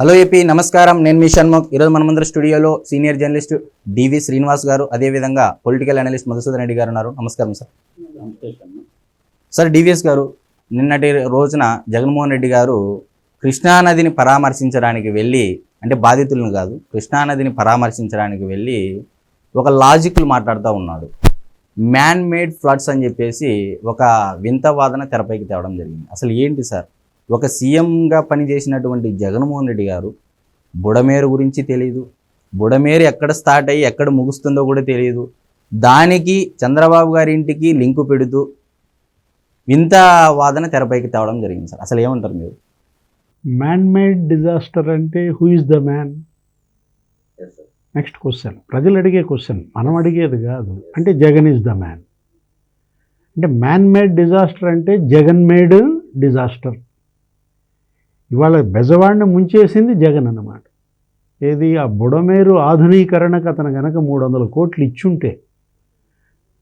Hello AP నమస్కారం. నేను మీ షణ్ముఖ్. ఈరోజు మనమందరం స్టూడియోలో సీనియర్ జర్నలిస్ట్ డివి శ్రీనివాస్ గారు అదేవిధంగా పొలిటికల్ అనలిస్ట్ మధుసూదన్ రెడ్డి గారు ఉన్నారు. నమస్కారం సార్. సార్ డివిఎస్ గారు నిన్నటి రోజున జగన్మోహన్ రెడ్డి గారు కృష్ణానదిని పరామర్శించడానికి వెళ్ళి అంటే బాధితులను కాదు కృష్ణానదిని పరామర్శించడానికి వెళ్ళి ఒక లాజిక్లు మాట్లాడుతూ ఉన్నాడు. మ్యాన్ మేడ్ ఫ్లడ్స్ అని చెప్పేసి ఒక వింత వాదన తెరపైకి తేవడం జరిగింది. అసలు ఏంటి సార్? ఒక సీఎంగా పనిచేసినటువంటి జగన్మోహన్ రెడ్డి గారు బుడమేరు గురించి తెలియదు బుడమేరు ఎక్కడ స్టార్ట్ అయ్యి ఎక్కడ ముగుస్తుందో కూడా తెలియదు దానికి చంద్రబాబు గారి ఇంటికి లింకు పెడుతూ వింత వాదన తెరపైకి తేవడం జరిగింది సార్. అసలు ఏమంటారు మీరు? మ్యాన్ మేడ్ డిజాస్టర్ అంటే who is the man next question ప్రజలు అడిగే క్వశ్చన్ మనం అడిగేది కాదు. అంటే జగన్ ఇస్ ద మ్యాన్ అంటే మ్యాన్ మేడ్ డిజాస్టర్ అంటే జగన్ మేడ్ డిజాస్టర్ ఇవాళ బెజవాడిని ముంచేసింది జగన్ అన్నమాట. ఏది? ఆ బుడమేరు ఆధునీకరణకు అతను గనక మూడు వందల కోట్లు ఇచ్చుంటే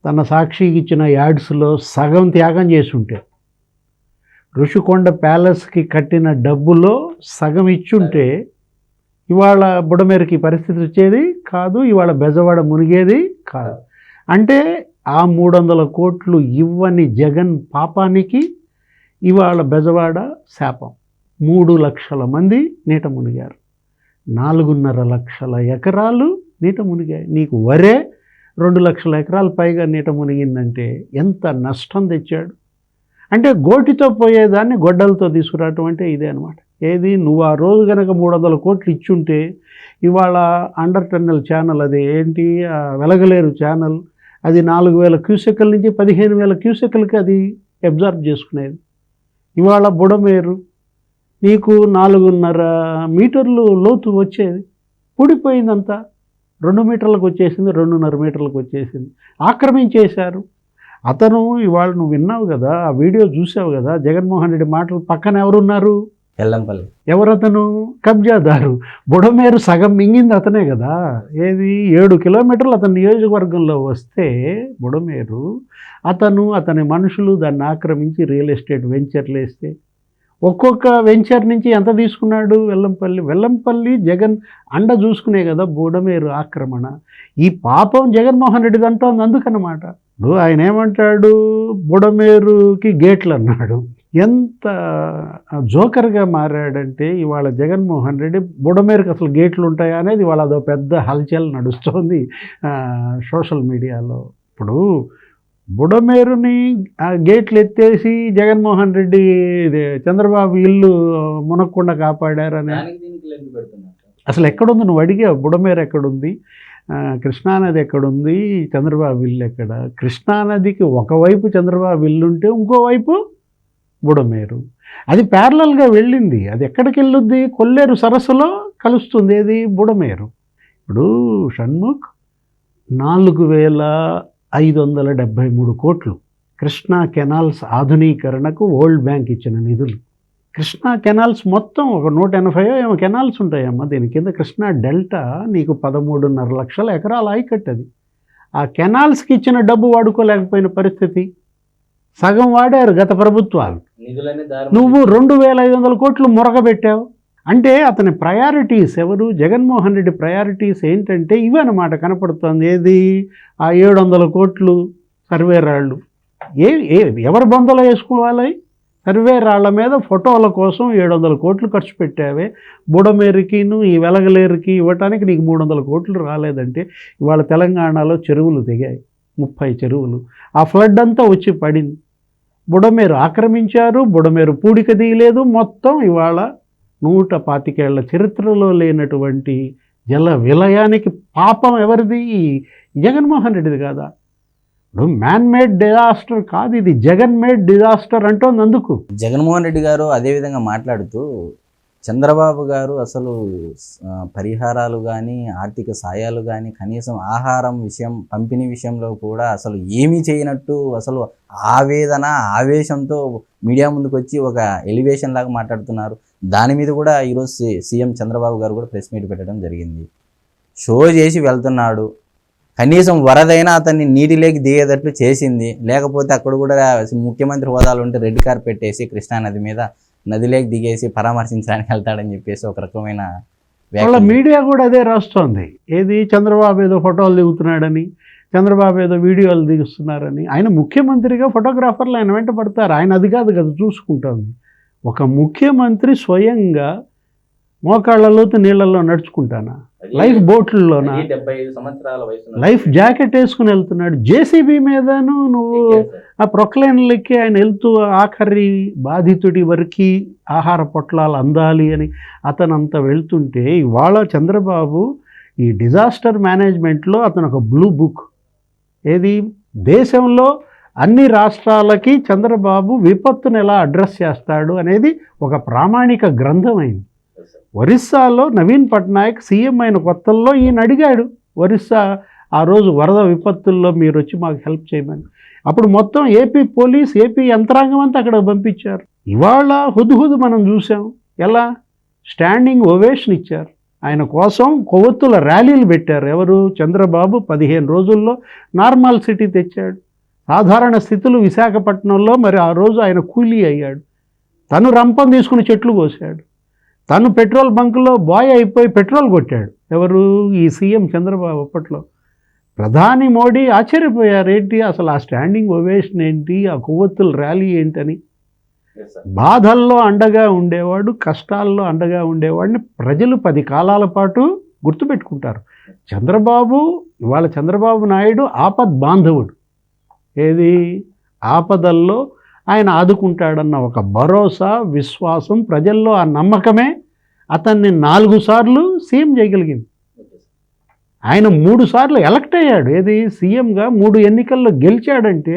తన సాక్షికి ఇచ్చిన యాడ్స్లో సగం త్యాగం చేసుంటే ఋషికొండ ప్యాలెస్కి కట్టిన డబ్బులో సగం ఇచ్చుంటే ఇవాళ బుడమేరుకి పరిస్థితి వచ్చేది కాదు ఇవాళ బెజవాడ మునిగేది కాదు. అంటే ఆ మూడు వందల కోట్లు ఇవ్వని జగన్ పాపానికి ఇవాళ బెజవాడ శాపం. మూడు లక్షల మంది నీట మునిగారు. నాలుగున్నర లక్షల ఎకరాలు నీట మునిగాయి. నీకు వరే రెండు లక్షల ఎకరాల పైగా నీట మునిగిందంటే ఎంత నష్టం తెచ్చాడు? అంటే గోటితో పోయేదాన్ని గొడ్డలతో తీసుకురావటం అంటే ఇదే అనమాట ఏది? నువ్వు ఆ రోజు కనుక మూడు వందల కోట్లు ఇచ్చుంటే ఇవాళ అండర్ టన్నెల్ ఛానల్ అది ఏంటి? వెలగలేరు ఛానల్ అది నాలుగు వేల క్యూసెక్కల నుంచి పదిహేను వేల క్యూసెక్కలకి అది అబ్జర్వ్ చేసుకునేది. ఇవాళ బుడమేరు నీకు నాలుగున్నర మీటర్లు లోతు వచ్చేది. పూడిపోయిందంతా రెండు మీటర్లకు వచ్చేసింది రెండున్నర మీటర్లకు వచ్చేసింది. ఆక్రమించేశారు. అతను ఇవాళ నువ్వు విన్నావు కదా ఆ వీడియో చూసావు కదా జగన్మోహన్ రెడ్డి మాటలు పక్కన ఎవరున్నారు? ఎల్లంపల్లి. ఎవరతను? కబ్జాదారు. బుడమేరు సగం మింగింది అతనే కదా. ఏది? ఏడు కిలోమీటర్లు అతని నియోజకవర్గంలో వస్తే బుడమేరు అతను అతని మనుషులు దాన్ని ఆక్రమించి రియల్ ఎస్టేట్ వెంచర్లు వేస్తే ఒక్కొక్క వెంచర్ నుంచి ఎంత తీసుకున్నాడు? వెల్లంపల్లి. వెల్లంపల్లి జగన్ అండ చూసుకునే కదా బుడమేరు ఆక్రమణ. ఈ పాపం జగన్మోహన్ రెడ్డి అంటోంది అందుకనమాట ఇప్పుడు ఆయన ఏమంటాడు? బుడమేరుకి గేట్లు అన్నాడు. ఎంత జోకర్గా మారాడంటే ఇవాళ జగన్మోహన్ రెడ్డి బుడమేరుకి అసలు గేట్లు ఉంటాయా అనేది ఇవాళ అదో పెద్ద హల్చల్ నడుస్తోంది సోషల్ మీడియాలో. ఇప్పుడు బుడమేరుని గేట్లు ఎత్తేసి జగన్మోహన్ రెడ్డి ఇది చంద్రబాబు ఇల్లు మునక్కుండా కాపాడారని. అసలు ఎక్కడుంది? నువ్వు అడిగావు బుడమేరు ఎక్కడుంది? కృష్ణానది ఎక్కడుంది? చంద్రబాబు ఇల్లు ఎక్కడ? కృష్ణానదికి ఒకవైపు చంద్రబాబు ఇల్లు ఉంటే ఇంకోవైపు బుడమేరు. అది ప్యారలల్గా వెళ్ళింది. అది ఎక్కడికి వెళ్ళుద్ది? కొల్లేరు సరస్సులో కలుస్తుంది. ఏది? బుడమేరు. ఇప్పుడు షణ్ముఖ్ నాలుగు వేల ఐదు వందల డెబ్భై మూడు కోట్లు కృష్ణా కెనాల్స్ ఆధునీకరణకు వరల్డ్ బ్యాంక్ ఇచ్చిన నిధులు. కృష్ణా కెనాల్స్ మొత్తం ఒక నూట ఎనభై ఏమో కెనాల్స్ ఉంటాయమ్మా. దీని కింద కృష్ణా డెల్టా నీకు పదమూడున్నర లక్షల ఎకరాల ఆయకట్టది ఆ కెనాల్స్కి ఇచ్చిన డబ్బు వాడుకోలేకపోయిన పరిస్థితి. సగం వాడారు గత ప్రభుత్వాలు. నువ్వు రెండు వేల ఐదు వందల కోట్లు మురగబెట్టావు. అంటే అతని ప్రయారిటీస్ ఎవరు? జగన్మోహన్ రెడ్డి ప్రయారిటీస్ ఏంటంటే ఇవన్నమాట కనపడుతుంది. ఏది? ఆ ఏడు వందల కోట్లు సర్వే రాళ్ళు ఏ ఏ ఎవరు బొందలో వేసుకోవాలి? సర్వే రాళ్ళ మీద ఫోటోల కోసం ఏడు వందల కోట్లు ఖర్చు పెట్టావే. బుడమేరుకిను ఈ వెలగలేరుకి ఇవ్వటానికి నీకు మూడు వందల కోట్లు రాలేదంటే ఇవాళ తెలంగాణలో చెరువులు దిగాయి. ముప్పై చెరువులు. ఆ ఫ్లడ్ అంతా వచ్చి పడింది. బుడమేరు ఆక్రమించారు. బుడమేరు పూడిక తీయలేదు. మొత్తం ఇవాళ నూట పాతికేళ్ళ చరిత్రలో లేనటువంటి జల విలయానికి పాపం ఎవరిది? ఈ జగన్మోహన్ రెడ్డిది కాదా? ఇప్పుడు మ్యాన్ మేడ్ డిజాస్టర్ కాదు ఇది జగన్ మేడ్ డిజాస్టర్ అంటోంది అందుకు. జగన్మోహన్ రెడ్డి గారు అదేవిధంగా మాట్లాడుతూ చంద్రబాబు గారు అసలు పరిహారాలు కానీ ఆర్థిక సాయాలు కానీ కనీసం ఆహారం విషయం పంపిణీ విషయంలో కూడా అసలు ఏమీ చేయనట్టు అసలు ఆవేదన ఆవేశంతో మీడియా ముందుకు వచ్చి ఒక ఎలివేషన్ లాగా మాట్లాడుతున్నారు. దాని మీద కూడా ఈరోజు సీఎం చంద్రబాబు గారు కూడా ప్రెస్ మీట్ పెట్టడం జరిగింది. షో చేసి వెళ్తున్నాడు. కనీసం వరదైనా అతన్ని నీటిలోకి దిగేటట్లు చేసింది. లేకపోతే అక్కడ కూడా ముఖ్యమంత్రి హోదాలు ఉంటే రెడ్ కార్పెట్ వేసి కృష్ణానది మీద నదిలోకి దిగేసి పరామర్శించడానికి వెళ్తాడని చెప్పేసి ఒక రకమైన వాళ్ళ మీడియా కూడా అదే రాస్తోంది. ఏది చంద్రబాబు ఏదో ఫోటోలు దిగుతున్నాడని చంద్రబాబు ఏదో వీడియోలు దిగుస్తున్నారని. ఆయన ముఖ్యమంత్రిగా ఫోటోగ్రాఫర్లు ఆయన వెంట పడతారు. ఆయన అది కాదు కదా చూసుకుంటోంది. ఒక ముఖ్యమంత్రి స్వయంగా మోకాళ్ళలోతు నీళ్ళల్లో నడుచుకుంటానా? లైఫ్ బోట్లలోనా? లైఫ్ జాకెట్ వేసుకుని వెళ్తున్నాడు. జేసీబీ మీదను నువ్వు ఆ ప్రొక్లైన్లకి ఆయన వెళ్తూ ఆఖరి బాధితుడి వరకు ఆహార పొట్లాలు అందాలి అని అతను అంత వెళ్తుంటే ఇవాళ చంద్రబాబు ఈ డిజాస్టర్ మేనేజ్మెంట్లో అతను ఒక బ్లూ బుక్. ఏది? దేశంలో అన్ని రాష్ట్రాలకి చంద్రబాబు విపత్తును ఎలా అడ్రస్ చేస్తాడు అనేది ఒక ప్రామాణిక గ్రంథమైంది. ఒరిస్సాలో నవీన్ పట్నాయక్ సీఎం అయిన కొత్తల్లో ఈయన అడిగాడు ఒరిస్సా ఆ రోజు వరద విపత్తుల్లో మీరు వచ్చి మాకు హెల్ప్ చేయమని. అప్పుడు మొత్తం ఏపీ పోలీస్ ఏపీ యంత్రాంగం అంతా అక్కడ పంపించారు. ఇవాళ హుద్హుద్ మనం చూసాం. ఎలా? స్టాండింగ్ ఓవేషన్ ఇచ్చారు. ఆయన కోసం కొవ్వొత్తుల ర్యాలీలు పెట్టారు. ఎవరు? చంద్రబాబు పదిహేను రోజుల్లో నార్మల్ సిటీ తెచ్చాడు. సాధారణ స్థితులు విశాఖపట్నంలో మరి ఆ రోజు ఆయన కూలీ అయ్యాడు. తను రంపం తీసుకుని చెట్లు కోసాడు. తను పెట్రోల్ బంకులో బాయ్ అయిపోయి పెట్రోల్ కొట్టాడు. ఎవరు? ఈ సీఎం చంద్రబాబు అప్పట్లో. ప్రధాని మోడీ ఆశ్చర్యపోయారు. ఏంటి? అసలు ఆ స్టాండింగ్ ఓవేషన్ ఏంటి? ఆ కొవ్వొత్తుల ర్యాలీ ఏంటని. బాధల్లో అండగా ఉండేవాడు కష్టాల్లో అండగా ఉండేవాడిని ప్రజలు పది కాలాల పాటు గుర్తుపెట్టుకుంటారు. చంద్రబాబు ఇవాళ చంద్రబాబు నాయుడు ఆపద్ బాంధవుడు ఏది? ఆపదల్లో ఆయన ఆదుకుంటాడన్న ఒక భరోసా విశ్వాసం ప్రజల్లో ఆ నమ్మకమే అతన్ని నాలుగు సార్లు సీఎం చేయగలిగింది. ఆయన మూడు సార్లు ఎలక్ట్ అయ్యాడు. ఏది? సీఎంగా మూడు ఎన్నికల్లో గెలిచాడంటే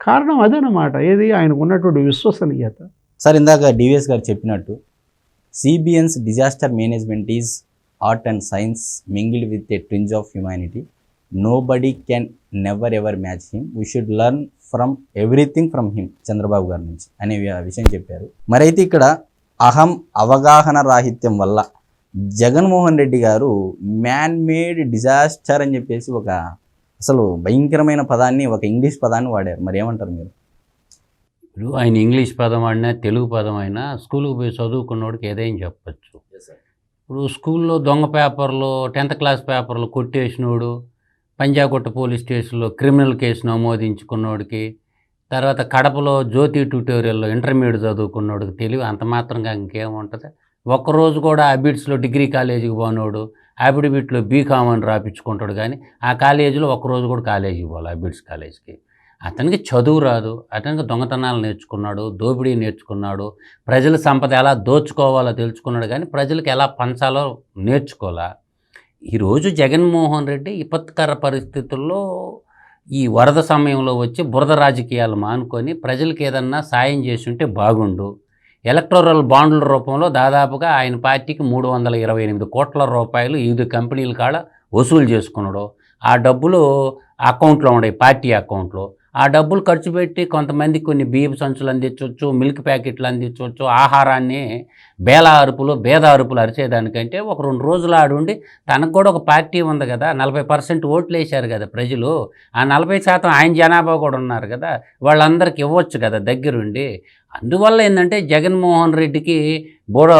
కారణం అదేనమాట ఏది? ఆయనకు ఉన్నటువంటి విశ్వసనీయత. సార్ ఇందాక డివిఎస్ గారు చెప్పినట్టు CBN's disaster management is art and science mingle with a twinge of humanity nobody can never ever match him we should learn from everything from him Chandrababu గారి నుంచి అనే విషయం చెప్పారు. మరైతే ఇక్కడ అహం అవగాహన రాహిత్యం వల్ల జగన్మోహన్ రెడ్డి గారు మ్యాన్ మేడ్ డిజాస్టర్ అని చెప్పేసి ఒక అసలు భయంకరమైన పదాన్ని ఒక ఇంగ్లీష్ పదాన్ని వాడారు. మరి ఏమంటారు మీరు? ఇప్పుడు ఆయన ఇంగ్లీష్ పదం అయినా తెలుగు పదం అయినా స్కూల్కి పోయి చదువుకున్నోడికి ఏదైనా చెప్పచ్చు. ఇప్పుడు స్కూల్లో దొంగ పేపర్లు టెన్త్ క్లాస్ పేపర్లు కొట్టేసినోడు పంజాగుట్ట పోలీస్ స్టేషన్లో క్రిమినల్ కేసు నమోదించుకున్నోడికి తర్వాత కడపలో జ్యోతి ట్యూటోరియల్లో ఇంటర్మీడియట్ చదువుకున్నోడికి తెలివి అంత మాత్రంగా ఇంకేముంటుంది ఒక్కరోజు కూడా అబిడ్స్లో డిగ్రీ కాలేజీకి పోనోడు అబిడిబిట్లో బీకామ్ అని రాపించుకుంటాడు కానీ ఆ కాలేజీలో ఒక్కరోజు కూడా కాలేజీకి పోవాలి అబిడ్స్ కాలేజీకి. అతనికి చదువు రాదు అతనికి దొంగతనాలు నేర్చుకున్నాడు దోపిడీ నేర్చుకున్నాడు ప్రజల సంపద ఎలా దోచుకోవాలో తెలుసుకున్నాడు కానీ ప్రజలకు ఎలా పంచాలో నేర్చుకోవాలా ఈరోజు జగన్మోహన్ రెడ్డి విపత్కర పరిస్థితుల్లో ఈ వరద సమయంలో వచ్చి బురద రాజకీయాలు మానుకొని ప్రజలకు ఏదన్నా సాయం చేసి ఉంటే బాగుండు. ఎలక్టోరల్ బాండ్ల రూపంలో దాదాపుగా ఆయన పార్టీకి మూడు వందల ఇరవై ఎనిమిది కోట్ల రూపాయలు ఐదు కంపెనీల కాడ వసూలు చేసుకున్నాడు. ఆ డబ్బులు అకౌంట్లో ఉన్నాయి పార్టీ అకౌంట్లో. ఆ డబ్బులు ఖర్చు పెట్టి కొంతమంది కొన్ని బియ్యపు సంచులు అందించవచ్చు మిల్క్ ప్యాకెట్లు అందించవచ్చు ఆహారాన్ని బేల అరుపులు బేద అరుపులు అరిచేదానికంటే ఒక రెండు రోజులు ఆడుండి తనకు కూడా ఒక పార్టీ ఉంది కదా నలభై పర్సెంట్ ఓట్లు వేశారు కదా ప్రజలు ఆ నలభై శాతం ఆయన జనాభా కూడా ఉన్నారు కదా వాళ్ళందరికి ఇవ్వచ్చు కదా దగ్గరుండి. అందువల్ల ఏంటంటే జగన్మోహన్ రెడ్డికి బుడ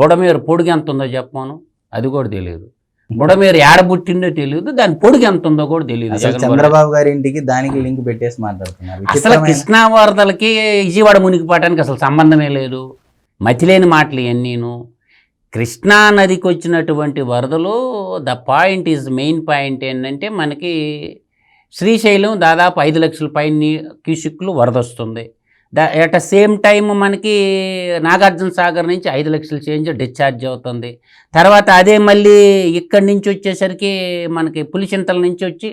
బుడమేరు పొడుగు ఎంత ఉందో చెప్పాను అది కూడా తెలియదు. బుడమేరు ఏడ పుట్టిందో తెలియదు దాని పొడుగు ఎంత ఉందో కూడా తెలియదు. చంద్రబాబు గారి ఇంటికి దానికి లింక్ పెట్టేసి మాట్లాడుతున్నారు. అసలు కృష్ణా వరదలకి విజయవాడ మునిగిపోవడానికి అసలు సంబంధమే లేదు. మతిలేని మాటలు ఇవన్నీను కృష్ణా నదికి వచ్చినటువంటి వరదలు the point is main point ఏంటంటే మనకి శ్రీశైలం దాదాపు ఐదు లక్షల పైన క్యూసిక్లు వరద వస్తుంది. The at the same time మనకి నాగార్జున సాగర్ నుంచి ఐదు లక్షల చేంజ్ డిశ్చార్జ్ అవుతుంది. తర్వాత అదే మళ్ళీ ఇక్కడి నుంచి వచ్చేసరికి మనకి పులిచింతల నుంచి వచ్చి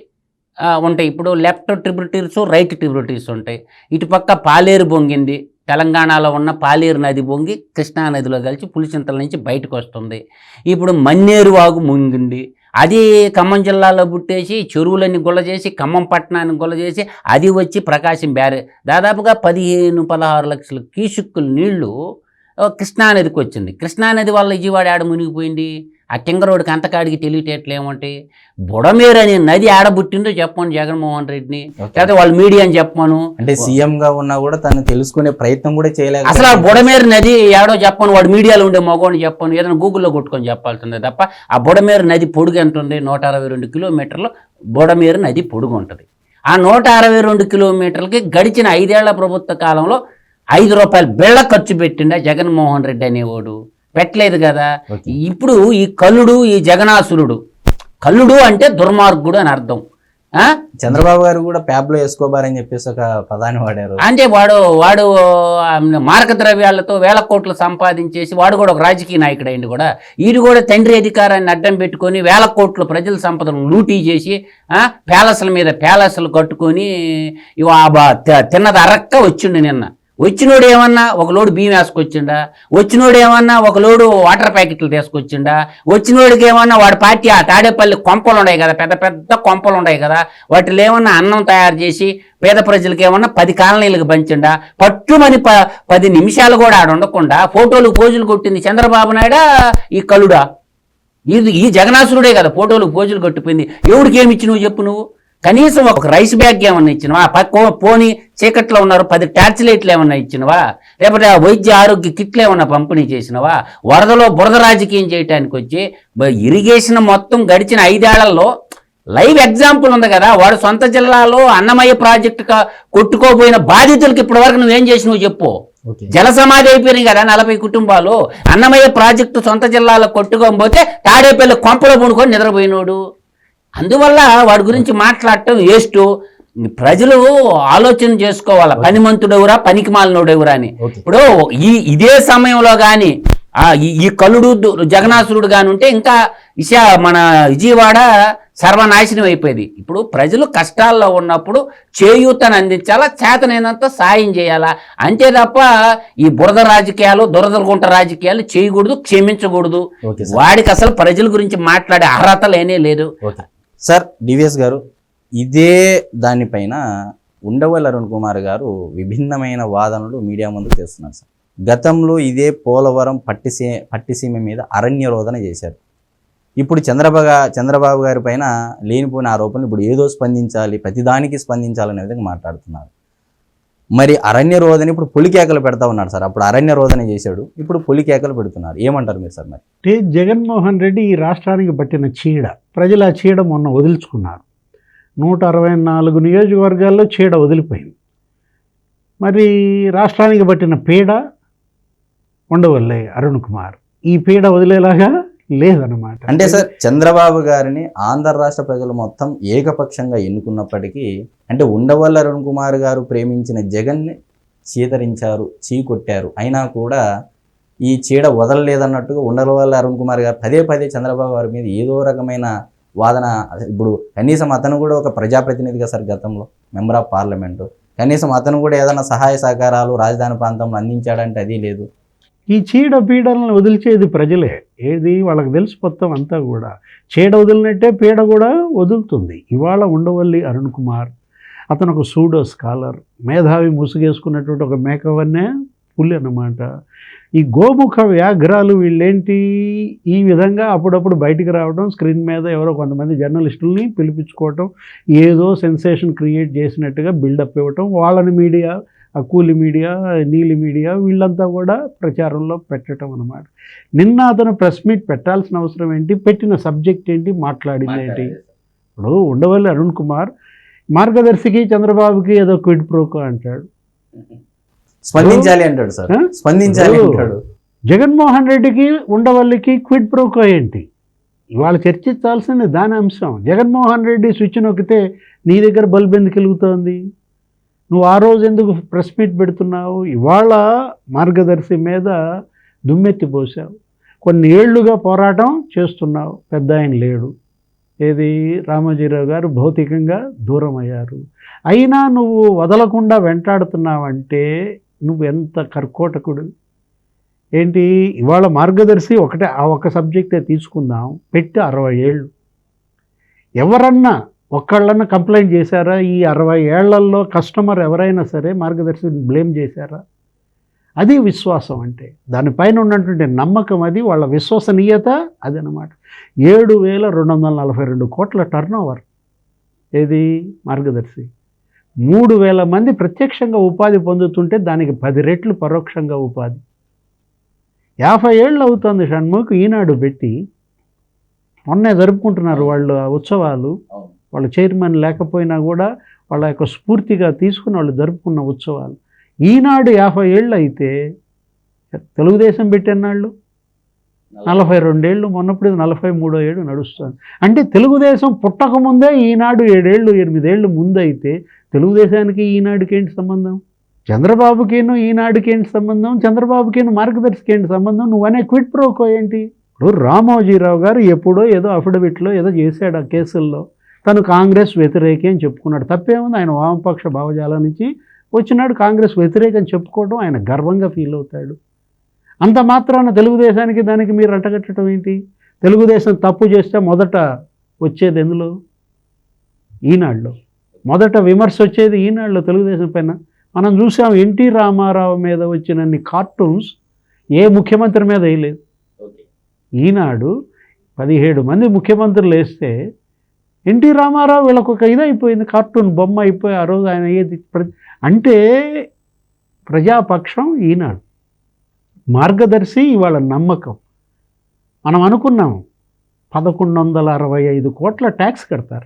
ఉంటాయి. ఇప్పుడు లెఫ్ట్ ట్రిబ్యూటరీస్ రైట్ ట్రిబ్యూటరీస్ ఉంటాయి. ఇటుపక్క పాలేరు బొంగింది. తెలంగాణలో ఉన్న పాలేరు నది బొంగి కృష్ణా నదిలో కలిసి పులిచింతల నుంచి బయటకు వస్తుంది. ఇప్పుడు మన్నేరు వాగు ముంగింది అది ఖమ్మం జిల్లాలో పుట్టేసి చెరువులన్నీ గుల్ల చేసి ఖమ్మం పట్టణాన్ని గుల్ల చేసి అది వచ్చి ప్రకాశం బ్యారే. దాదాపుగా పదిహేను పదహారు లక్షల కీసుక్కుల నీళ్ళు కృష్ణానదికి వచ్చింది కృష్ణానది వల్ల విజయవాడ ఆడ మునిగిపోయింది. ఆ కింగరోడికి అంతకాడికి తెలివితేటలు ఏమంటాయి బుడమేరు అనే నది ఆడబుట్టిందో చెప్పమను జగన్మోహన్ రెడ్డిని. లేకపోతే వాళ్ళ మీడియా అని చెప్పమను. అంటే సీఎం గా ఉన్నా కూడా తను తెలుసుకునే ప్రయత్నం కూడా చేయలేక అసలు ఆ బుడమేరు నది ఏడో చెప్పను వాడు మీడియాలో ఉండే మగవాడిని చెప్పను ఏదైనా గూగుల్లో కొట్టుకొని చెప్పాల్సిందే తప్ప ఆ బుడమేరు నది పొడుగు ఎంత ఉంది? నూట అరవై రెండు కిలోమీటర్లు బుడమేరు నది పొడుగు ఉంటుంది. ఆ నూట అరవై రెండు కిలోమీటర్లకి గడిచిన ఐదేళ్ళ ప్రభుత్వ కాలంలో ఐదు రూపాయలు బిళ్ళ ఖర్చు పెట్టిండా జగన్మోహన్ రెడ్డి అనేవాడు. పెట్టలేదు కదా. ఇప్పుడు ఈ కల్లుడు ఈ జగనాసురుడు కల్లుడు అంటే దుర్మార్గుడు అని అర్థం. ఆ? చంద్రబాబు గారు కూడా ప్యాబ్లో వేసుకోబారని చెప్పేసి ఒక పదాన్ని వాడారు. అంటే వాడు వాడు మారక ద్రవ్యాలతో వేల కోట్లు సంపాదించేసి వాడు కూడా ఒక రాజకీయ నాయకుడు అయింది కూడా. వీడు కూడా తండ్రి అధికారాన్ని అడ్డం పెట్టుకొని వేల కోట్లు ప్రజల సంపదను లూటీ చేసి ఆ, ప్యాలెస్ల మీద ప్యాలెస్లు కట్టుకొని తిన్నది అరక్క వచ్చిండు నిన్న. వచ్చినోడు ఏమన్నా ఒక లోడు బియ్యం వేసుకొచ్చిండా? వచ్చినోడు ఏమన్నా ఒక లోడు వాటర్ ప్యాకెట్లు తీసుకొచ్చిండా? వచ్చినోడికి ఏమన్నా వాడి పార్టీ ఆ తాడేపల్లి కొంపలు ఉన్నాయి కదా పెద్ద పెద్ద కొంపలు ఉన్నాయి కదా వాటిలో ఏమన్నా అన్నం తయారు చేసి పేద ప్రజలకు ఏమన్నా పది కాలనీలకు పంచిండా? పట్టుమని ప పది నిమిషాలు కూడా ఆడ ఉండకుండా ఫోటోలు పోజులు కొట్టింది చంద్రబాబు నాయుడా ఈ కలుడా? ఇది ఈ జగనాసురుడే కదా ఫోటోలు పోజులు కొట్టిపోయింది. ఎవడికి ఏమి ఇచ్చి నువ్వు చెప్పు నువ్వు? కనీసం ఒక రైస్ బ్యాగ్ ఏమన్నా ఇచ్చినవా? పక్క పోని చీకట్లో ఉన్నారు పది టార్చ్ లైట్లు ఏమన్నా ఇచ్చినవా? లేకపోతే ఆ వైద్య ఆరోగ్య కిట్లు ఏమన్నా పంపిణీ చేసినవా? వరదలో బురద రాజకీయం చేయడానికి వచ్చి ఇరిగేషన్ మొత్తం గడిచిన ఐదేళ్ళలో లైవ్ ఎగ్జాంపుల్ ఉంది కదా వాడు సొంత జిల్లాలో అన్నమయ్య ప్రాజెక్టు కొట్టుకోబోయిన బాధితులకి ఇప్పటి వరకు నువ్వేం చేసినావు చెప్పు. జల సమాధి అయిపోయినాయి కదా నలభై కుటుంబాలు. అన్నమయ్య ప్రాజెక్టు సొంత జిల్లాలో కొట్టుకోకపోతే తాడేపల్లి కొంపలో పడుకొని నిద్రపోయినోడు. అందువల్ల వాడి గురించి మాట్లాడటం వేస్ట్. ప్రజలు ఆలోచన చేసుకోవాలి? పనిమంతుడెవరా పనికి మాలినోడెవరా అని. ఇప్పుడు ఈ ఇదే సమయంలో కానీ ఆ ఈ- కలుడు జగనాసురుడు గాని ఉంటే ఇంకా ఇషా మన విజయవాడ సర్వనాశనం అయిపోయేది. ఇప్పుడు ప్రజలు కష్టాల్లో ఉన్నప్పుడు చేయూతను అందించాలా? చేతనైనంత సాయం చేయాలా? అంతే తప్ప ఈ బురద రాజకీయాలు దురదగుంట రాజకీయాలు చేయకూడదు క్షమించకూడదు. వాడికి అసలు ప్రజల గురించి మాట్లాడే అర్హత లేనే లేదు. సార్ డివిఎస్ గారు ఇదే దానిపైన ఉండవల్లి అరుణ్ కుమార్ గారు విభిన్నమైన వాదనలు మీడియా ముందు చేస్తున్నారు సార్. గతంలో ఇదే పోలవరం పట్టిసీ పట్టిసీమ మీద అరణ్య రోధన చేశారు. ఇప్పుడు చంద్రబాబు చంద్రబాబు గారి పైన లేనిపోయిన ఆరోపణలు ఇప్పుడు ఏదో స్పందించాలి ప్రతిదానికి స్పందించాలనే విధంగా మాట్లాడుతున్నారు. మరి అరణ్య రోధన ఇప్పుడు పులికేకలు పెడతా ఉన్నాడు సార్. అప్పుడు అరణ్య రోధన చేశాడు. ఇప్పుడు పులికేకలు పెడుతున్నారు. ఏమంటారు మీరు సార్ మరి? అంటే జగన్మోహన్ రెడ్డి ఈ రాష్ట్రానికి పట్టిన చీడ. ప్రజలు ఆ చీడ మొన్న వదులుచుకున్నారు. నూట అరవై నాలుగు నియోజకవర్గాల్లో చీడ వదిలిపోయింది. మరి రాష్ట్రానికి పట్టిన పీడ ఉండవల్లే అరుణ్ కుమార్. ఈ పీడ వదిలేలాగా లేదనమాట అంటే సార్ చంద్రబాబు గారిని ఆంధ్ర రాష్ట్ర ప్రజలు మొత్తం ఏకపక్షంగా ఎన్నుకున్నప్పటికీ అంటే ఉండవల్ల అరుణ్ కుమార్ గారు ప్రేమించిన జగన్ని చీతరించారు చీకొట్టారు. అయినా కూడా ఈ చీడ వదలలేదన్నట్టుగా ఉండవల్ల అరుణ్ కుమార్ గారు పదే పదే చంద్రబాబు గారి మీద ఏదో రకమైన వాదన ఇప్పుడు కనీసం అతను కూడా ఒక ప్రజాప్రతినిధిగా సార్ గతంలో మెంబర్ ఆఫ్ పార్లమెంటు. కనీసం అతను కూడా ఏదైనా సహాయ సహకారాలు రాజధాని ప్రాంతంలో అందించాడంటే అది లేదు. ఈ చీడ పీడలను వదిలిచేది ప్రజలే. ఏది? వాళ్ళకి తెలిసిపోతాం మొత్తం అంతా కూడా. చీడ వదిలినట్టే పీడ కూడా వదులుతుంది. ఇవాళ ఉండవల్లి అరుణ్ కుమార్ అతను ఒక సూడో స్కాలర్ మేధావి ముసుగేసుకున్నటువంటి ఒక మేకవన్నే పులి అన్నమాట ఈ గోముఖ వ్యాఘ్రాలు వీళ్ళేంటి? ఈ విధంగా అప్పుడప్పుడు బయటికి రావడం స్క్రీన్ మీద ఎవరో కొంతమంది జర్నలిస్టుల్ని పిలిపించుకోవటం ఏదో సెన్సేషన్ క్రియేట్ చేసినట్టుగా బిల్డప్ ఇవ్వటం వాళ్ళని మీడియా కూలి మీడియా నీలి మీడియా వీళ్ళంతా కూడా ప్రచారంలో పెట్టడం అనమాట నిన్న అతను ప్రెస్ మీట్ పెట్టాల్సిన అవసరం ఏంటి? పెట్టిన సబ్జెక్ట్ ఏంటి? మాట్లాడింది ఏంటి? ఇప్పుడు ఉండవల్లి అరుణ్ కుమార్ మార్గదర్శికి చంద్రబాబుకి ఏదో క్విడ్ ప్రోకో అంటాడు. స్పందించాలి అంటాడు సార్? స్పందించాలి అంటాడు. జగన్మోహన్ రెడ్డికి ఉండవల్లికి క్విడ్ ప్రోకో ఏంటి? ఇవాళ చర్చించాల్సింది దాని అంశం. జగన్మోహన్ రెడ్డి స్విచ్ నొక్కితే నీ దగ్గర బల్బ్ ఎందుకు వెలుగుతోంది? నువ్వు ఆ రోజు ఎందుకు ప్రెస్ మీట్ పెడుతున్నావు? ఇవాళ మార్గదర్శి మీద దుమ్మెత్తి పోసావు కొన్ని ఏళ్ళుగా పోరాటం చేస్తున్నావు. పెద్ద ఆయన లేడు. ఏది? రామోజీరావు గారు భౌతికంగా దూరం అయ్యారు అయినా నువ్వు వదలకుండా వెంటాడుతున్నావంటే నువ్వు ఎంత కర్కోటకుడు? ఏంటి? ఇవాళ మార్గదర్శి ఒకటే ఆ ఒక సబ్జెక్టే తీసుకుందాం. పెట్టి అరవై ఏళ్ళు. ఎవరన్నా ఒక్కళ్ళన్నా కంప్లైంట్ చేశారా? ఈ అరవై ఏళ్ళలో కస్టమర్ ఎవరైనా సరే మార్గదర్శిని బ్లేమ్ చేశారా? అది విశ్వాసం అంటే. దానిపైన ఉన్నటువంటి నమ్మకం అది వాళ్ళ విశ్వసనీయత అదనమాట ఏడు వేల రెండు వందల నలభై రెండు కోట్ల టర్న్ ఓవర్ ఏది? మార్గదర్శి. మూడు వేల మంది ప్రత్యక్షంగా ఉపాధి పొందుతుంటే దానికి పది రెట్లు పరోక్షంగా ఉపాధి. యాభై ఏళ్ళు అవుతుంది షణ్ముఖ్ ఈనాడు పెట్టి మొన్నే జరుపుకుంటున్నారు వాళ్ళు ఆ ఉత్సవాలు. వాళ్ళ చైర్మన్ లేకపోయినా కూడా వాళ్ళ యొక్క స్ఫూర్తిగా తీసుకుని వాళ్ళు జరుపుకున్న ఉత్సవాలు. ఈనాడు యాభై ఏళ్ళు అయితే తెలుగుదేశం పెట్టినాళ్ళు నలభై రెండేళ్ళు మొన్నప్పుడు నలభై మూడో ఏడు నడుస్తుంది. అంటే తెలుగుదేశం పుట్టకముందే ఈనాడు ఏడేళ్ళు ఎనిమిదేళ్ళు ముందైతే తెలుగుదేశానికి ఈనాడుకి ఏంటి సంబంధం? చంద్రబాబుకేను ఈనాడుకి ఏంటి సంబంధం? చంద్రబాబుకేను మార్గదర్శికి ఏంటి సంబంధం? నువ్వనే క్విట్ ప్రోకో ఏంటి? ఇప్పుడు రామోజీరావు గారు ఎప్పుడో ఏదో అఫిడవిట్లో ఏదో చేశాడు ఆ కేసుల్లో. తను కాంగ్రెస్ వ్యతిరేకి అని చెప్పుకున్నాడు. తప్పేముంది? ఆయన వామపక్ష భావజాలం నుంచి వచ్చినాడు కాంగ్రెస్ వ్యతిరేక అని చెప్పుకోవడం ఆయన గర్వంగా ఫీల్ అవుతాడు. అంత మాత్రాన తెలుగుదేశానికి దానికి మీరు అంటగట్టడం ఏంటి? తెలుగుదేశం తప్పు చేస్తే మొదట వచ్చేది ఎందులో? ఈనాడులో. మొదట విమర్శ వచ్చేది ఈనాడులో తెలుగుదేశం పైన. మనం చూసాం ఎన్టీ రామారావు మీద వచ్చినన్ని కార్టూన్స్ ఏ ముఖ్యమంత్రి మీద వేయలేదు. ఈనాడు పదిహేడు మంది ముఖ్యమంత్రులు వేస్తే ఎన్టీ రామారావు వీళ్ళకు ఒక ఇదైపోయింది కార్టూన్ బొమ్మ అయిపోయి ఆ రోజు ఆయన ఏది ప్ర- అంటే ప్రజాపక్షం ఈనాడు. మార్గదర్శి ఇవాళ నమ్మకం. మనం అనుకున్నాం పదకొండు వందల అరవై ఐదు కోట్ల ట్యాక్స్ కడతారు.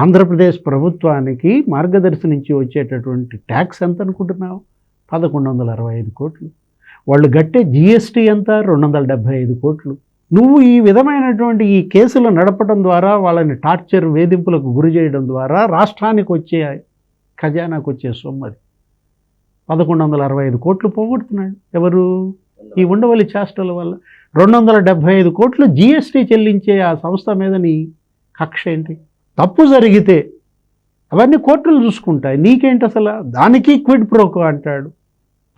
ఆంధ్రప్రదేశ్ ప్రభుత్వానికి మార్గదర్శి నుంచి వచ్చేటటువంటి ట్యాక్స్ ఎంత అనుకుంటున్నావు? పదకొండు వందల అరవై ఐదు కోట్లు. వాళ్ళు గట్టే జిఎస్టీ ఎంత? రెండు వందల డెబ్భై ఐదు కోట్లు. నువ్వు ఈ విధమైనటువంటి ఈ కేసులు నడపడం ద్వారా వాళ్ళని టార్చర్ వేధింపులకు గురి చేయడం ద్వారా రాష్ట్రానికి వచ్చే ఖజానాకు వచ్చే సొమ్ము అది. పదకొండు వందల అరవై ఐదు కోట్లు పోగొడుతున్నాడు. ఎవరు? ఈ ఉండవల్లి చేష్టల వల్ల రెండు వందల డెబ్భై ఐదు కోట్లు జిఎస్టీ చెల్లించే ఆ సంస్థ మీద నీ కక్ష ఏంటి? తప్పు జరిగితే అవన్నీ కోర్టులు చూసుకుంటాయి. నీకేంటి అసలు? దానికి క్విడ్ ప్రోకో అంటాడు.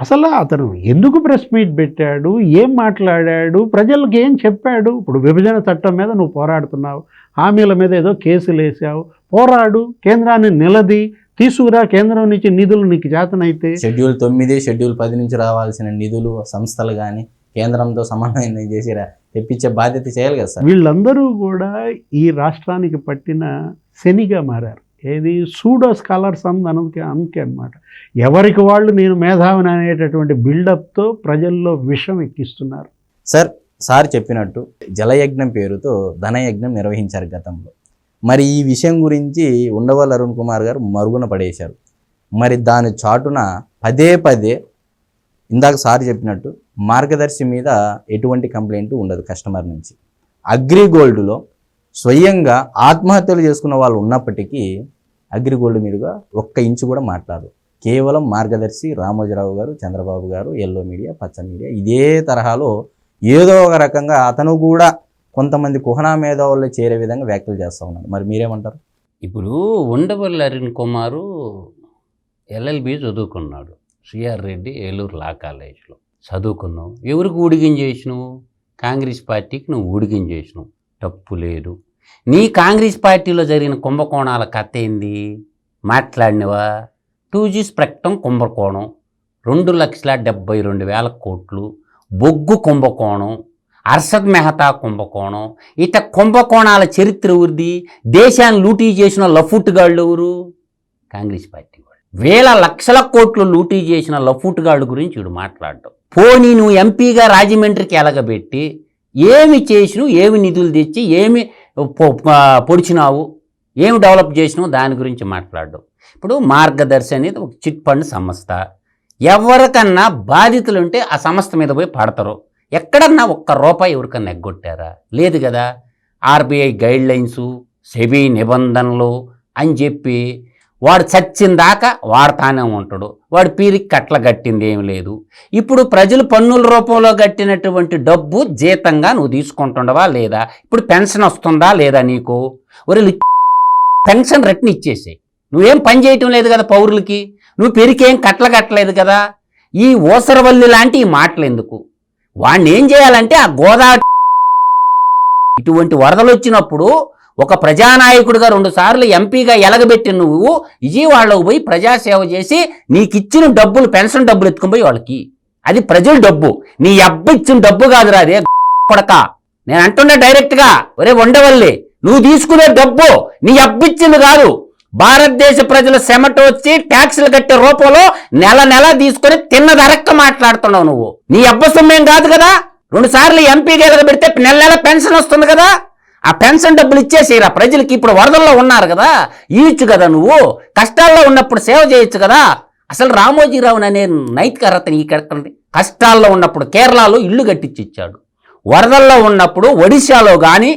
అసలు అతను ఎందుకు ప్రెస్ మీట్ పెట్టాడు? ఏం మాట్లాడాడు? ప్రజలకు ఏం చెప్పాడు? ఇప్పుడు విభజన చట్టం మీద నువ్వు పోరాడుతున్నావు. హామీల మీద ఏదో కేసులు వేసావు పోరాడు. కేంద్రాన్ని నిలది. తీసుకురా. కేంద్రం నుంచి నిధులు నీకు చేతనైతే. షెడ్యూల్ తొమ్మిది షెడ్యూల్ పది నుంచి రావాల్సిన నిధులు సంస్థలు కానీ కేంద్రంతో సమన్వయం చేసి రా- తెప్పించే బాధ్యత చేయాలి కదా సార్. వీళ్ళందరూ కూడా ఈ రాష్ట్రానికి పట్టిన శనిగా మారారు. ఏది? సూడో స్కాలర్స్ అంది అందుకే అందుకే అనమాట ఎవరికి వాళ్ళు నేను మేధావిని అనేటటువంటి బిల్డప్తో ప్రజల్లో విషం ఎక్కిస్తున్నారు. సార్ సార్ చెప్పినట్టు జలయజ్ఞం పేరుతో ధనయజ్ఞం నిర్వహించారు గతంలో. మరి ఈ విషయం గురించి ఉండవల్లి అరుణ్ కుమార్ గారు మరుగున పడేశారు. మరి దాని చాటున పదే పదే ఇందాక సార్ చెప్పినట్టు మార్గదర్శి మీద ఎటువంటి కంప్లైంట్ ఉండదు కస్టమర్ నుంచి. అగ్రిగోల్డ్లో స్వయంగా ఆత్మహత్యలు చేసుకున్న వాళ్ళు ఉన్నప్పటికీ అగ్రిగోల్డ్ మీదుగా ఒక్క ఇంచు కూడా మాట్లాడరు కేవలం మార్గదర్శి రామోజీరావు గారు చంద్రబాబు గారు ఎల్లో మీడియా పచ్చ మీడియా ఇదే తరహాలో ఏదో ఒక రకంగా అతను కూడా కొంతమంది కుహనా మేధావుల్లో చేరే విధంగా వ్యాఖ్యలు చేస్తూ ఉన్నాడు. మరి మీరేమంటారు? ఇప్పుడు ఉండవల్లి అరుణ్ కుమారు ఎల్ఎల్బి చదువుకున్నాడు. సిఆర్ రెడ్డి ఏలూరు లా కాలేజ్లో చదువుకున్నావు. ఎవరికి ఊడిగం చేసినావు కాంగ్రెస్ పార్టీకి నువ్వు ఊడిగం చేసినావు తప్పు లేదు. నీ కాంగ్రెస్ పార్టీలో జరిగిన కుంభకోణాల కథ ఏంది? మాట్లాడినవా? టూ జీ స్ప్రెక్టం కుంభకోణం. రెండు లక్షల డెబ్బై రెండు వేల కోట్లు. బొగ్గు కుంభకోణం. అర్షద్ మెహతా కుంభకోణం. ఇట కుంభకోణాల చరిత్ర ఊరిది. దేశాన్ని లూటీ చేసిన లఫూట్గాళ్ళు ఎవరు? కాంగ్రెస్ పార్టీ వాళ్ళు. వేల లక్షల కోట్లు లూటీ చేసిన లఫూట్గాళ్ళు గురించి ఇప్పుడు మాట్లాడటం పోనీ నువ్వు ఎంపీగా రాజమండ్రికి ఎలగబెట్టి ఏమి చేసినావు ఏమి నిధులు తెచ్చి ఏమి పొడిచినావు ఏమి డెవలప్ చేసినావు దాని గురించి మాట్లాడడం. ఇప్పుడు మార్గదర్శి అనేది ఒక చిట్ ఫండ్ సంస్థ. ఎవరికన్నా బాధితులు ఉంటే ఆ సంస్థ మీద పోయి పడతారు. ఎక్కడన్నా ఒక్క రూపాయి ఎవరికన్నా ఎగ్గొట్టారా? లేదు కదా. ఆర్బీఐ గైడ్ లైన్సు సెబీ నిబంధనలు అని చెప్పి వాడు చచ్చిన దాకా వాడతానే ఉంటాడు. వాడు పీరికి కట్ల కట్టింది ఏమి లేదు. ఇప్పుడు ప్రజలు పన్నుల రూపంలో కట్టినటువంటి డబ్బు జీతంగా నువ్వు తీసుకుంటుండవా లేదా? ఇప్పుడు పెన్షన్ వస్తుందా లేదా నీకు? ఒరే పెన్షన్ రిటర్న్ ఇచ్చేసేయి. నువ్వేం పని చేయటం లేదు కదా పౌరులకి? నువ్వు పెరికేం కట్ల కట్టలేదు కదా? ఈ ఓసరవల్లి లాంటి ఈ మాటలు ఎందుకు వాడిని ఏం చేయాలంటే ఆ గోదావరి ఇటువంటి వరదలు వచ్చినప్పుడు ఒక ప్రజానాయకుడిగా రెండు సార్లు ఎంపీగా ఎలగబెట్టి నువ్వు విజయవాడలోకి పోయి ప్రజాసేవ చేసి నీకు ఇచ్చిన డబ్బులు పెన్షన్ డబ్బులు ఎత్తుకుని పోయి వాళ్ళకి. అది ప్రజల డబ్బు. నీ అబ్బ ఇచ్చిన డబ్బు కాదురా అదే కొడక. నేను అంటున్నా డైరెక్ట్గా ఒరే ఉండవల్లి నువ్వు తీసుకునే డబ్బు నీ అబ్బిచ్చింది కాదు. భారతదేశ ప్రజల చెమట వచ్చి ట్యాక్సులు కట్టే రూపంలో నెల నెల తీసుకొని తిన్న ధరక్క మాట్లాడుతున్నావు నువ్వు. నీ అబ్బ సొమ్మేం కాదు కదా? రెండు సార్లు ఎంపీ గెలగబెడితే నెల నెల పెన్షన్ వస్తుంది కదా? ఆ పెన్షన్ డబ్బులు ఇచ్చేసేయరా. ప్రజలకి ఇప్పుడు వరదల్లో ఉన్నారు కదా. ఇయ్యచ్చు కదా నువ్వు. కష్టాల్లో ఉన్నప్పుడు సేవ చేయొచ్చు కదా. అసలు రామోజీరావు అనే నైతిక అర్హత ఈ ఎక్కడుంది కష్టాల్లో ఉన్నప్పుడు కేరళలో ఇల్లు కట్టించి ఇచ్చాడు వరదల్లో ఉన్నప్పుడు ఒడిశాలో కానీ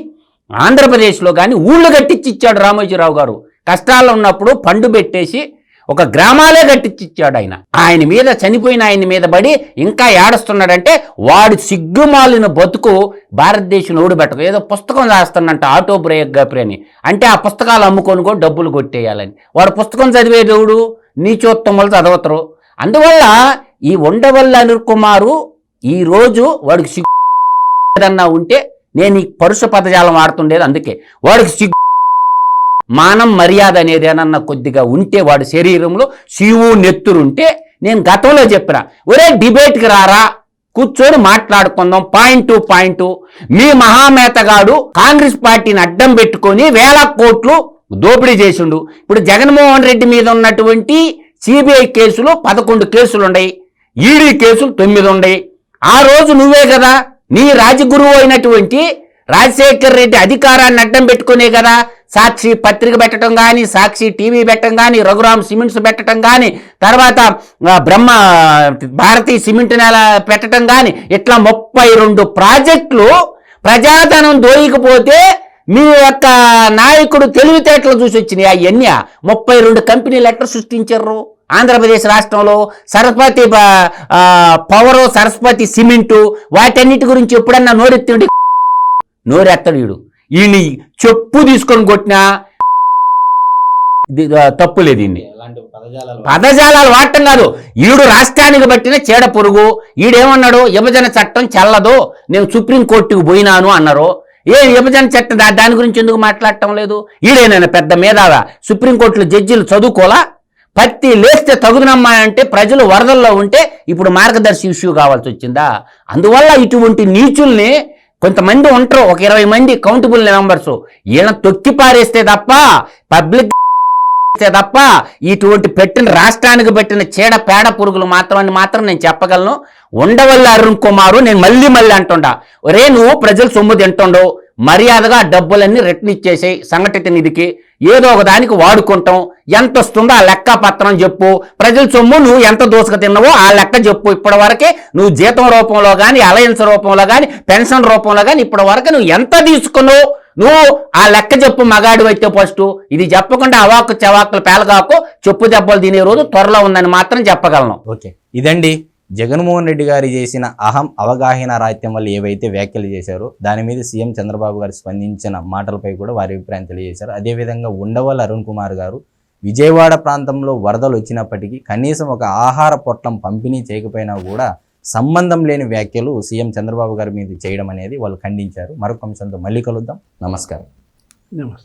ఆంధ్రప్రదేశ్లో కానీ ఊళ్ళు కట్టించి ఇచ్చాడు రామోజీరావు గారు. కష్టాల్లో ఉన్నప్పుడు పండు పెట్టేసి ఒక గ్రామాలే కట్టించి ఇచ్చాడు ఆయన. ఆయన మీద చనిపోయిన ఆయన మీద పడి ఇంకా ఏడుస్తున్నాడంటే వాడు సిగ్గుమాలిన బతుకు భారతదేశం ఓడిపెట్టదు ఏదో పుస్తకం రాస్తున్నట్ట ఆటోబయోగ్రఫీ అని. అంటే ఆ పుస్తకాలు అమ్ముకొని కూడా డబ్బులు కొట్టేయాలని. వాడు పుస్తకం చదివే దేవుడు నీచోత్తములు చదవతరు. అందువల్ల ఈ ఉండవల్లి అనిల్ కుమారు ఈ రోజు వాడికి సిగ్గు ఏదన్నా ఉంటే నేను ఈ పరుష పదజాలం వాడుతుండేది అందుకే. వాడికి సిగ్గు మానం మర్యాద అనేది ఏమన్నా కొద్దిగా ఉంటే వాడు శరీరంలో శివు నెత్తురుంటే నేను గతంలో చెప్పిన ఒరే డిబేట్కి రారా? కూర్చొని మాట్లాడుకుందాం పాయింట్ టు పాయింట్ మీ మహామేతగాడు కాంగ్రెస్ పార్టీని అడ్డం పెట్టుకొని వేల కోట్లు దోపిడీ చేసిండు. ఇప్పుడు జగన్మోహన్ రెడ్డి మీద ఉన్నటువంటి సిబిఐ కేసులు పదకొండు కేసులు ఉన్నాయి ఈడీ కేసులు తొమ్మిది ఉన్నాయి ఆ రోజు నువ్వే కదా నీ రాజగురువు అయినటువంటి రాజశేఖర్ రెడ్డి అధికారాన్ని అడ్డం పెట్టుకునే కదా సాక్షి పత్రిక పెట్టడం కానీ సాక్షి టీవీ పెట్టడం కానీ రఘురామ్ సిమెంట్స్ పెట్టడం కానీ తర్వాత బ్రహ్మ భారతీయ సిమెంట్ నెల పెట్టడం కానీ ఇట్లా ముప్పై రెండు ప్రాజెక్టులు ప్రజాధనం దోయకపోతే మీ యొక్క నాయకుడు తెలివితేటలు చూసి వచ్చినాయి. అవన్నీ ముప్పై రెండు కంపెనీలు ఎట్లా సృష్టించారు. ఆంధ్రప్రదేశ్ రాష్ట్రంలో సరస్వతి పవరు సరస్వతి సిమెంటు వాటన్నిటి గురించి ఎప్పుడన్నా నోరెత్తిండి నోరెత్తడు వీడు. ఈయన చెప్పు తీసుకొని కొట్టినా తప్పు లేదు ఈయన్ని. ఎలాంటి పదజాలాలు వాడటం కాదు. ఈడు రాష్ట్రానికి పట్టిన చీడ పురుగు. ఈడేమన్నాడు? విభజన చట్టం చెల్లదు. నేను సుప్రీంకోర్టుకు పోయినాను అన్నారు. ఏ విభజన చట్టం దాని గురించి ఎందుకు మాట్లాడటం లేదు? ఈడేనైనా పెద్ద మేధావా? సుప్రీంకోర్టులో జడ్జీలు చదువుకోలా పత్తి లేస్తే తగుదనమ్మా అంటే ప్రజలు వరదల్లో ఉంటే ఇప్పుడు మార్గదర్శి ఇష్యూ కావాల్సి వచ్చిందా? అందువల్ల ఇటువంటి నీచుల్ని కొంతమంది ఉంటారు ఒక ఇరవై మంది కౌంటబుల్ మెంబర్స్ ఈయన తొక్కి పారేస్తే తప్ప పబ్లిక్ తప్ప ఇటువంటి పెట్టిన రాష్ట్రానికి పెట్టిన చీడ పేడ పురుగులు మాత్రం మాత్రం నేను చెప్పగలను. ఉండవల్లి అరుణ్ కుమారు నేను మళ్ళీ మళ్ళీ అంటుండా ఒరే నువ్వు ప్రజలు సొమ్ము తింటుండవు మర్యాదగా డబ్బులన్నీ రిటర్న్ ఇచ్చేసాయి సంఘటిత నిధికి. ఏదో ఒక దానికి వాడుకుంటాం. ఎంత వస్తుందో ఆ లెక్క పత్రం చెప్పు. ప్రజల సొమ్ము నువ్వు ఎంత దోసుకు తిన్నావో ఆ లెక్క చెప్పు. ఇప్పటి వరకే నువ్వు జీతం రూపంలో కానీ అలయన్స్ రూపంలో కానీ పెన్షన్ రూపంలో కానీ ఇప్పటి వరకు నువ్వు ఎంత తీసుకున్నావు? నువ్వు ఆ లెక్క చెప్పు మగాడు అయితే ఫస్ట్ ఇది చెప్పకుండా అవాకు చవాకులు పేలగాకు చెప్పు దెబ్బలు తినే రోజు త్వరలో ఉందని మాత్రం చెప్పగలను. ఓకే. ఇదండి జగన్మోహన్ రెడ్డి గారు చేసిన అహం అవగాహన రాహిత్యం వల్ల ఏవైతే వ్యాఖ్యలు చేశారో దాని మీద సీఎం చంద్రబాబు గారు స్పందించిన మాటలపై కూడా వారి అభిప్రాయం తెలియజేశారు. అదేవిధంగా ఉండవల్లి అరుణ్ కుమార్ గారు విజయవాడ ప్రాంతంలో వరదలు వచ్చినప్పటికీ కనీసం ఒక ఆహార పొట్లం పంపిణీ చేయకపోయినా కూడా సంబంధం లేని వ్యాఖ్యలు సీఎం చంద్రబాబు గారి మీద చేయడం అనేది వాళ్ళు ఖండించారు. మరొక అంశంతో మళ్ళీ కలుద్దాం. నమస్కారం. నమస్తే.